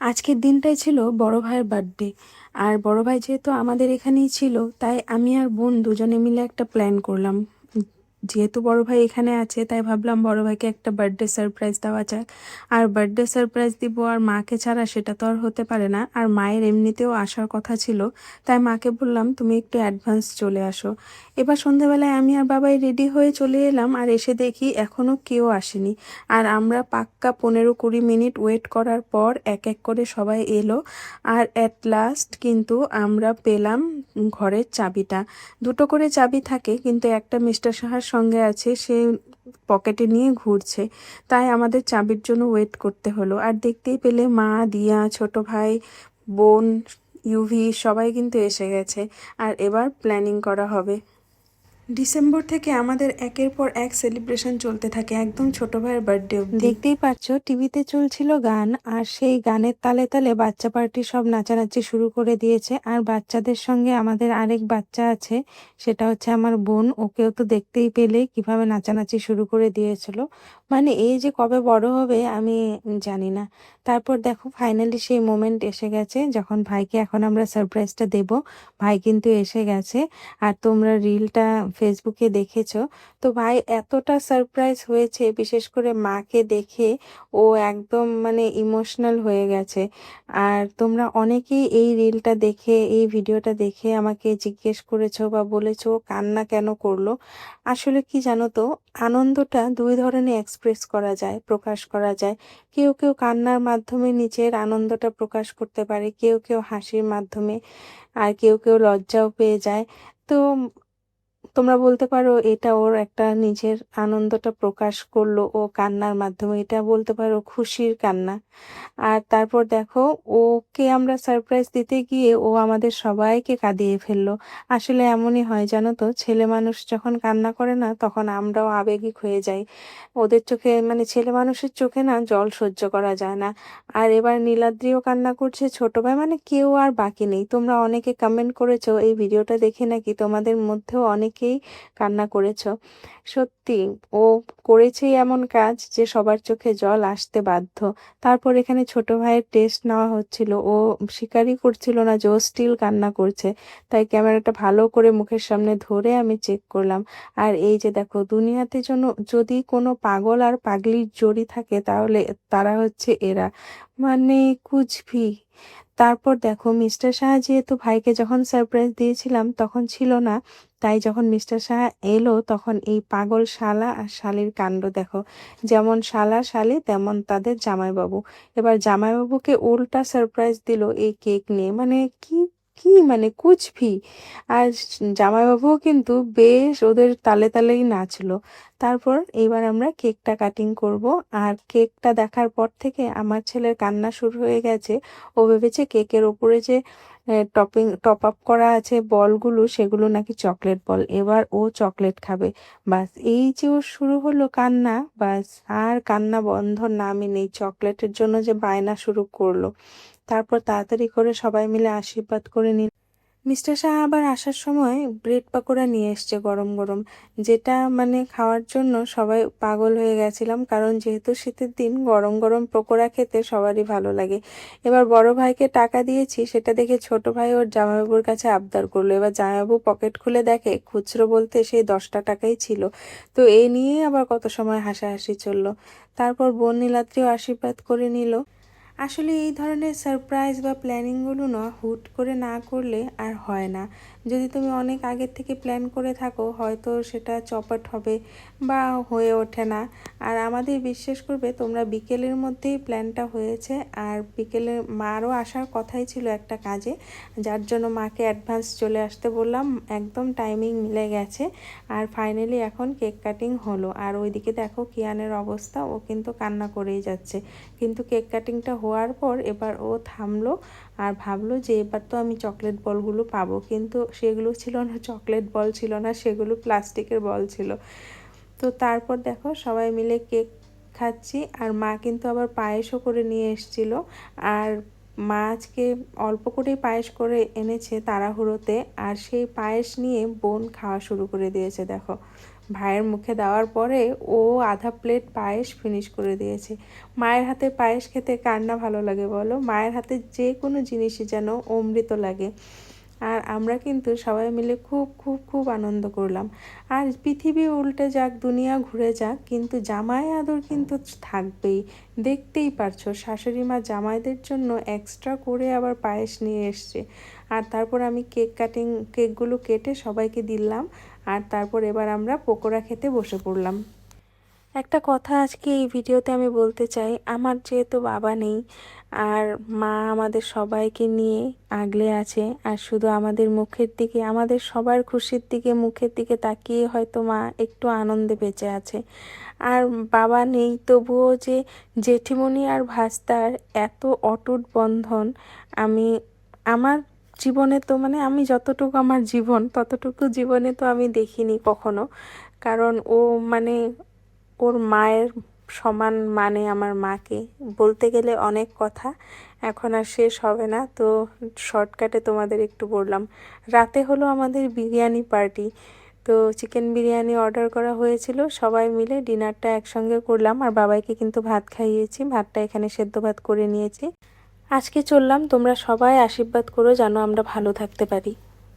আজকের দিনটাই ছিল বড় ভাইয়ের বার্থডে আর বড় ভাই যেহেতু আমাদের এখানেই ছিল, তাই আমি আর বোন দুজনে মিলে একটা প্ল্যান করলাম। যেহেতু বড় ভাই এখানে আছে, তাই ভাবলাম বড় ভাইকে একটা বার্থডে সারপ্রাইজ দেওয়া যাক। আর বার্থডে সারপ্রাইজ দিব আর মাকে ছাড়া সেটা তো আর হতে পারে না। আর মায়ের এমনিতেও আসার কথা ছিল, তাই মাকে বললাম, তুমি একটু অ্যাডভান্স চলে আসো। এবার সন্ধেবেলায় আমি আর বাবাই রেডি হয়ে চলে এলাম আর এসে দেখি এখনও কেউ আসেনি। আর আমরা পাক্কা পনেরো কুড়ি মিনিট ওয়েট করার পর এক এক করে সবাই এলো। আর অ্যাট লাস্ট কিন্তু আমরা পেলাম ঘরের চাবিটা। দুটো করে চাবি থাকে, কিন্তু একটা মিস্টার সাহার সঙ্গে আছে, সে পকেটে নিয়ে ঘুরছে। তাই আমাদের চাবির জন্য ওয়েট করতে হলো। আর দেখতেই পেলে মা, দিয়া, ছোট ভাই, বোন, ইউভি, সবাই কিন্তু এসে গেছে। আর এবার প্ল্যানিং করা হবে। ডিসেম্বর থেকে আমাদের একের পর এক সেলিব্রেশন চলতে থাকে, একদম ছোট ভাইয়ের বার্থডে দেখতেই পাচ্ছ, টিভিতে চলছিল গান, আর সেই গানের তালে তালে বাচ্চা পার্টি সব নাচানাচি শুরু করে দিয়েছে। আর বাচ্চাদের সঙ্গে আমাদের আরেক বাচ্চা আছে, সেটা হচ্ছে আমার বোন। ওকেও তো দেখতেই পেলে, কীভাবে নাচানাচি শুরু করে দিয়েছিল। মানে এই যে কবে বড় হবে, আমি জানি না। তারপর দেখো ফাইনালি সেই মোমেন্ট এসে গেছে, যখন ভাইকে এখন আমরা সারপ্রাইজটা দেব। ভাই কিন্তু এসে গেছে, আর তোমরা রিলটা ফেসবুকে দেখেছ? তো ভাই, এতটা সারপ্রাইজ হয়েছে, বিশেষ করে মাকে দেখে ও একদম মানে ইমোশনাল হয়ে গেছে। আর তোমরা অনেকেই এই রিলটা দেখে, এই ভিডিওটা দেখে আমাকে জিজ্ঞেস করেছ বা বলেছ কান্না কেন করল? আসলে কি জানো তো, আনন্দটা দুই ধরনের এক্সপ্রেস করা যায়, প্রকাশ করা যায়। কেউ কেউ কান্নার মাধ্যমে নিজের আনন্দটা প্রকাশ করতে পারে, কেউ কেউ হাসির মাধ্যমে, আর কেউ কেউ লজ্জাও পেয়ে যায়। তো তোমরা বলতে পারো এটা ওর একটা নিজের আনন্দটা প্রকাশ করল ও কান্নার মাধ্যমে। এটা বলতে পারো খুশির কান্না। আর তারপর দেখো, ওকে আমরা সারপ্রাইজ দিতে গিয়ে ও আমাদের সবাইকে কাঁদিয়ে ফেলল। আসলে এমনই হয় জানো তো, ছেলে মানুষ যখন কান্না করে না, তখন আমরাও আবেগিক হয়ে যাই। ওদের চোখে মানে ছেলে মানুষের চোখে না জল সহ্য করা যায় না। আর এবার নীলাদ্রিও কান্না করছে ছোট ভাই মানে কেউ আর বাকি নেই। তোমরা অনেকে কমেন্ট করেছ এই ভিডিওটা দেখে নাকি তোমাদের মধ্যেও অনেকেই কান্না করেছ। সত্যি, ও করেছেই এমন কাজ যে সবার চোখে জল আসতে বাধ্য। তারপর এখানে ছোট ভাইয়ের টেস্ট নেওয়া হচ্ছিল। ও স্বীকারই করছিল না যে ও স্টিল কান্না করছে। তাই ক্যামেরাটা ভালো করে মুখের সামনে ধরে আমি চেক করলাম। আর এই যে দেখো, দুনিয়াতে জন্য যদি কোনো পাগল আর পাগলির জড়ি থাকে, তাহলে তারা হচ্ছে এরা। মানে কুচভি তারপর দেখো মিস্টার সাহা যেহেতু ভাইকে যখন সারপ্রাইজ দিয়েছিলাম, তখন ছিল না। তাই যখন মিস্টার সাহা এলো, তখন এই পাগল শালা আর শালির কাণ্ড দেখো। যেমন শালা শালি, তেমন তাদের জামাইবাবু। এবার জামাইবাবুকে উল্টা সারপ্রাইজ দিল এই কেক নিয়ে। মানে কি কি? মানে কুচভি আর জামাইবাবুও কিন্তু বেশ ওদের তালে তালেই নাচলো। তারপর এইবার আমরা কেকটা কাটিং করব। আর কেকটা দেখার পর থেকে আমার ছেলের কান্না শুরু হয়ে গেছে। ও ভেবেছে কেকের ওপরে যে টপিং টপ আপ করা আছে বলগুলো, সেগুলো নাকি চকলেট বল। এবার ও চকলেট খাবে। বাস, এই যে ও শুরু হলো কান্না, বাস, আর কান্না বন্ধ নামই নেই চকলেটের জন্য যে বায়না শুরু করল। তারপর তাড়াতাড়ি করে সবাই মিলে আশীর্বাদ করে নিল। মিস্টার শাহ আবার আসার সময় ব্রেড পাকোড়া নিয়ে এসছে গরম গরম। যেটা মানে খাওয়ার জন্য সবাই পাগল হয়ে গেছিলাম, কারণ যেহেতু শীতের দিন গরম গরম পকোড়া খেতে সবারই ভালো লাগে। এবার বড় ভাইকে টাকা দিয়েছি, সেটা দেখে ছোট ভাই ওর জামাইবাবুর কাছে আবদার করল। এবার জামাইবাবু পকেট খুলে দেখে খুচরো বলতে সেই দশটা টাকাই ছিল। তো এই নিয়ে আবার কত সময় হাসাহাসি চলল। তারপর বোন নীলাত্রীও আশীর্বাদ করে নিল। আসলে এই ধরনের সারপ্রাইজ বা প্ল্যানিংগুলো না হুট করে না করলে আর হয় না। যদি তুমি অনেক আগের থেকে প্ল্যান করে থাকো, হয়তো সেটা চপাট হবে বা হয়ে ওঠে না। আর আমাদের বিশ্বাস করবে, তোমরা বিকেলের মধ্যেই প্ল্যানটা হয়েছে। আর বিকেলে মারও আসার কথাই ছিল একটা কাজে, যার জন্য মাকে অ্যাডভান্স চলে আসতে বললাম। একদম টাইমিং মিলে গেছে। আর ফাইনালি এখন কেক কাটিং হলো। আর ওইদিকে দেখো কিয়ানের অবস্থা, ও কিন্তু কান্না করেই যাচ্ছে। কিন্তু কেক কাটিংটা হওয়ার পর এবার ও থামলো আর ভাবলো যে এবার তো আমি চকলেট বলগুলো পাবো। কিন্তু সেগুলো ছিল না চকলেট বল ছিল না, সেগুলো প্লাস্টিকের বল ছিল। তো তারপর দেখো সবাই মিলে কেক খাচ্ছি আর মা কিন্তু আবার পায়েসও করে নিয়ে এসছিল। আর মা আজকে অল্প করেই পায়েস করে এনেছে তাড়াহুড়োতে। আর সেই পায়েস নিয়ে বোন খাওয়া শুরু করে দিয়েছে, দেখো। ভাইয়ের মুখে দেওয়ার পরে ও আধা প্লেট পায়েস ফিনিশ করে দিয়েছে। মায়ের হাতে পায়েস খেতে কার না ভালো লাগে বলো? মায়ের হাতে যে কোনো জিনিসই যেন অমৃত লাগে। আর আমরা কিন্তু সবাই মিলে খুব খুব খুব আনন্দ করলাম। আর পৃথিবী উল্টে যাক, দুনিয়া ঘুরে যাক, কিন্তু জামাই আদর কিন্তু থাকবেই। দেখতেই পারছ, শাশুড়ি মা জামাইদের জন্য এক্সট্রা করে আবার পায়েস নিয়ে এসছে। আর তারপর আমি কেক কাটিং কেকগুলো কেটে সবাইকে দিলাম। আর তারপর এবার আমরা পকোড়া খেতে বসে পড়লাম। একটা কথা আজকে এই ভিডিওতে আমি বলতে চাই, আমার যেহেতু বাবা নেই আর মা আমাদের সবাইকে নিয়ে আগলে আছে আর শুধু আমাদের মুখের দিকে, আমাদের সবার খুশির দিকে, মুখের দিকে তাকিয়ে হয়তো মা একটু আনন্দে বেঁচে আছে। আর বাবা নেই তবুও যে জেঠিমণি আর ভাস্তার এত অটুট বন্ধন, আমি, আমার জীবনে তো মানে আমি যতটুকু আমার জীবন, ততটুকু জীবনে তো আমি দেখিনি কখনো। কারণ ও মানে ওর মায়ের সমান মানে আমার মাকে। বলতে গেলে অনেক কথা, এখন আর শেষ হবে না। তো শর্টকাটে তোমাদের একটু বললাম। রাতে হলো আমাদের বিরিয়ানি পার্টি তো চিকেন বিরিয়ানি অর্ডার করা হয়েছিল। সবাই মিলে ডিনারটা একসঙ্গে করলাম। আর বাবাইকে কিন্তু ভাত খাইয়েছি। ভাতটা এখানে সেদ্ধ ভাত করে নিয়েছি। আজকে চললাম। তোমরা সবাই আশীর্বাদ করো যেন আমরা ভালো থাকতে পারি।